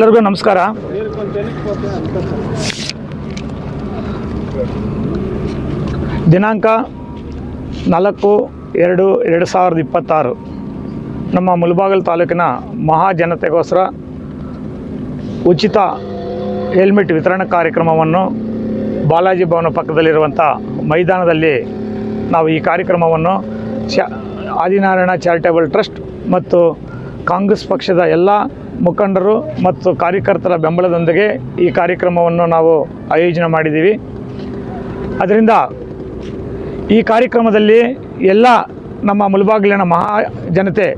ಎಲ್ಲರಿಗೂ ನಮಸ್ಕಾರ. ದಿನಾಂಕ ನಾಲ್ಕು ಎರಡು ಎರಡು ಸಾವಿರದ ಇಪ್ಪತ್ತಾರು. ನಮ್ಮ ಮುಲ್ಬಾಗಲ್ ತಾಲೂಕಿನ ಮಹಾಜನತೆಗೋಸ್ಕರ ಉಚಿತ ಹೆಲ್ಮೆಟ್ ವಿತರಣಾ ಕಾರ್ಯಕ್ರಮವನ್ನು ಬಾಲಾಜಿ ಭವನ ಪಕ್ಕದಲ್ಲಿರುವಂಥ ಮೈದಾನದಲ್ಲಿ ನಾವು ಈ ಕಾರ್ಯಕ್ರಮವನ್ನು ಶ ಆದಿನಾರಾಯಣ ಚಾರಿಟೇಬಲ್ ಟ್ರಸ್ಟ್ ಮತ್ತು ಕಾಂಗ್ರೆಸ್ ಪಕ್ಷದ ಎಲ್ಲ ಮುಖಂಡರು ಮತ್ತು ಕಾರ್ಯಕರ್ತರ ಬೆಂಬಲದೊಂದಿಗೆ ಈ ಕಾರ್ಯಕ್ರಮವನ್ನು ನಾವು ಆಯೋಜನೆ ಮಾಡಿದ್ದೀವಿ. ಅದರಿಂದ ಈ ಕಾರ್ಯಕ್ರಮದಲ್ಲಿ ಎಲ್ಲ ನಮ್ಮ ಮುಲ್ಬಾಗಿಲಿನ ಮಹಾ ಜನತೆ,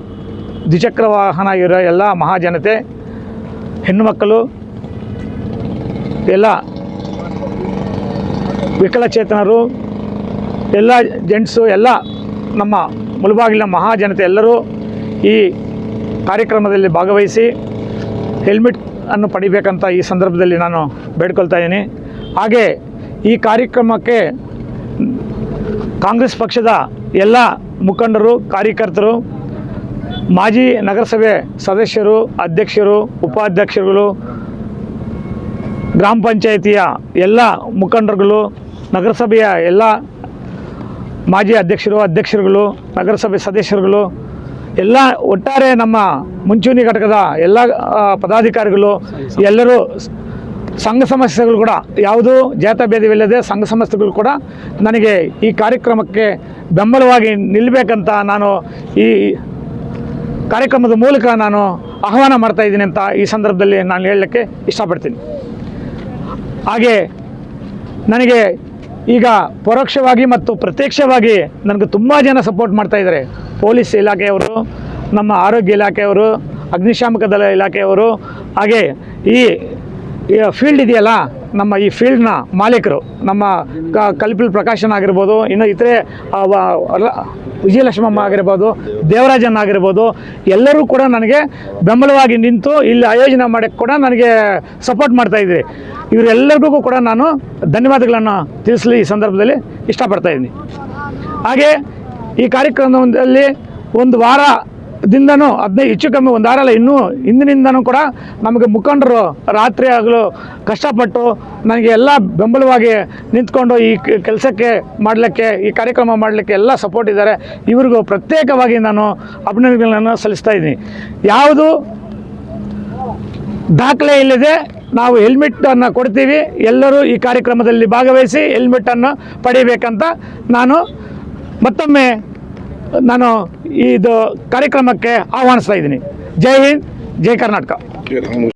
ದ್ವಿಚಕ್ರ ವಾಹನ ಇರೋ ಎಲ್ಲ ಮಹಾಜನತೆ ಹೆಣ್ಣುಮಕ್ಕಳು ಎಲ್ಲ ವಿಕಲಚೇತನರು, ಎಲ್ಲ ಜೆಂಟ್ಸು ಎಲ್ಲ ನಮ್ಮ ಮುಳಬಾಗಿಲಿನ ಮಹಾಜನತೆ ಎಲ್ಲರೂ ಈ ಕಾರ್ಯಕ್ರಮದಲ್ಲಿ ಭಾಗವಹಿಸಿ ಹೆಲ್ಮೆಟ್ ಅನ್ನು ಪಡಿಬೇಕಂತ ಈ ಸಂದರ್ಭದಲ್ಲಿ ನಾನು ಬೇಡ್ಕೊಳ್ತಾ ಇದ್ದೀನಿ. ಹಾಗೆ ಈ ಕಾರ್ಯಕ್ರಮಕ್ಕೆ ಕಾಂಗ್ರೆಸ್ ಪಕ್ಷದ ಎಲ್ಲ ಮುಖಂಡರು, ಕಾರ್ಯಕರ್ತರು, ಮಾಜಿ ನಗರಸಭೆ ಸದಸ್ಯರು, ಅಧ್ಯಕ್ಷರು, ಉಪಾಧ್ಯಕ್ಷರುಗಳು, ಗ್ರಾಮ ಪಂಚಾಯಿತಿಯ ಎಲ್ಲ ಮುಖಂಡರುಗಳು, ನಗರಸಭೆಯ ಎಲ್ಲ ಮಾಜಿ ಅಧ್ಯಕ್ಷರು, ಅಧ್ಯಕ್ಷರುಗಳು, ನಗರಸಭೆ ಸದಸ್ಯರುಗಳು ಎಲ್ಲ ಒಟ್ಟಾರೆ ನಮ್ಮ ಮುಂಚೂಣಿ ಘಟಕದ ಎಲ್ಲ ಪದಾಧಿಕಾರಿಗಳು, ಎಲ್ಲರೂ ಸಂಘ ಸಂಸ್ಥೆಗಳು ಕೂಡ, ಯಾವುದೂ ಭೇದವಿಲ್ಲದೆ ಸಂಘ ಸಂಸ್ಥೆಗಳು ಕೂಡ ನನಗೆ ಈ ಕಾರ್ಯಕ್ರಮಕ್ಕೆ ಬೆಂಬಲವಾಗಿ ನಿಲ್ಲಬೇಕಂತ ನಾನು ಈ ಕಾರ್ಯಕ್ರಮದ ಮೂಲಕ ನಾನು ಆಹ್ವಾನ ಮಾಡ್ತಾ ಇದ್ದೀನಿ ಅಂತ ಈ ಸಂದರ್ಭದಲ್ಲಿ ನಾನು ಹೇಳಲಿಕ್ಕೆ ಇಷ್ಟಪಡ್ತೀನಿ. ಹಾಗೆ ನನಗೆ ಈಗ ಪರೋಕ್ಷವಾಗಿ ಮತ್ತು ಪ್ರತ್ಯಕ್ಷವಾಗಿ ನನಗೆ ತುಂಬ ಜನ ಸಪೋರ್ಟ್ ಮಾಡ್ತಾ ಇದ್ದಾರೆ. ಪೊಲೀಸ್ ಇಲಾಖೆಯವರು, ನಮ್ಮ ಆರೋಗ್ಯ ಇಲಾಖೆಯವರು, ಅಗ್ನಿಶಾಮಕ ದಳ ಇಲಾಖೆಯವರು, ಹಾಗೆ ಈ ಈ ಫೀಲ್ಡ್ ಇದೆಯಲ್ಲ ನಮ್ಮ ಈ ಫೀಲ್ಡ್ನ ಮಾಲೀಕರು, ನಮ್ಮ ಕಲ್ಪಿಲ್ ಪ್ರಕಾಶನ್ ಆಗಿರ್ಬೋದು, ಇನ್ನು ಇತರೆ ವಿಜಯಲಕ್ಷ್ಮಮ್ಮ ಆಗಿರ್ಬೋದು, ದೇವರಾಜನ್ ಆಗಿರ್ಬೋದು, ಎಲ್ಲರೂ ಕೂಡ ನನಗೆ ಬೆಂಬಲವಾಗಿ ನಿಂತು ಇಲ್ಲಿ ಆಯೋಜನೆ ಮಾಡೋಕ್ಕೆ ಕೂಡ ನನಗೆ ಸಪೋರ್ಟ್ ಮಾಡ್ತಾ ಇದ್ದೀರಿ ಇವರೆಲ್ಲರಿಗೂ ಕೂಡ ನಾನು ಧನ್ಯವಾದಗಳನ್ನು ತಿಳಿಸಲಿ ಈ ಸಂದರ್ಭದಲ್ಲಿ ಇಷ್ಟಪಡ್ತಾ ಇದ್ದೀನಿ. ಹಾಗೆ ಈ ಕಾರ್ಯಕ್ರಮದಲ್ಲಿ ಒಂದು ವಾರದಿಂದನೂ ಹದಿನೈದು ಹೆಚ್ಚು ಕಮ್ಮಿ ಒಂದು ವಾರ ಅಲ್ಲ ಇನ್ನೂ, ಹಿಂದಿನಿಂದನೂ ಕೂಡ ನಮಗೆ ಮುಖಂಡರು ರಾತ್ರಿ ಆಗಲು ಕಷ್ಟಪಟ್ಟು ನನಗೆ ಎಲ್ಲ ಬೆಂಬಲವಾಗಿ ನಿಂತ್ಕೊಂಡು ಈ ಕೆಲಸಕ್ಕೆ ಮಾಡಲಿಕ್ಕೆ, ಈ ಕಾರ್ಯಕ್ರಮ ಮಾಡಲಿಕ್ಕೆ ಎಲ್ಲ ಸಪೋರ್ಟ್ ಇದ್ದಾರೆ. ಇವರಿಗೂ ಪ್ರತ್ಯೇಕವಾಗಿ ನಾನು ಅಭಿನಂದನೆಗಳನ್ನು ಸಲ್ಲಿಸ್ತಾ ಇದ್ದೀನಿ. ಯಾವುದು ದಾಖಲೆ ಇಲ್ಲದೆ ನಾವು ಹೆಲ್ಮೆಟನ್ನು ಕೊಡ್ತೀವಿ. ಎಲ್ಲರೂ ಈ ಕಾರ್ಯಕ್ರಮದಲ್ಲಿ ಭಾಗವಹಿಸಿ ಹೆಲ್ಮೆಟನ್ನು ಪಡಿಬೇಕಂತ ನಾನು ಮತ್ತೊಮ್ಮೆ ನಾನು ಇದು ಕಾರ್ಯಕ್ರಮಕ್ಕೆ ಆಹ್ವಾನಿಸ್ತಾ ಇದ್ದೀನಿ. ಜೈ ಹಿಂದ್ ಜೈ ಕರ್ನಾಟಕ.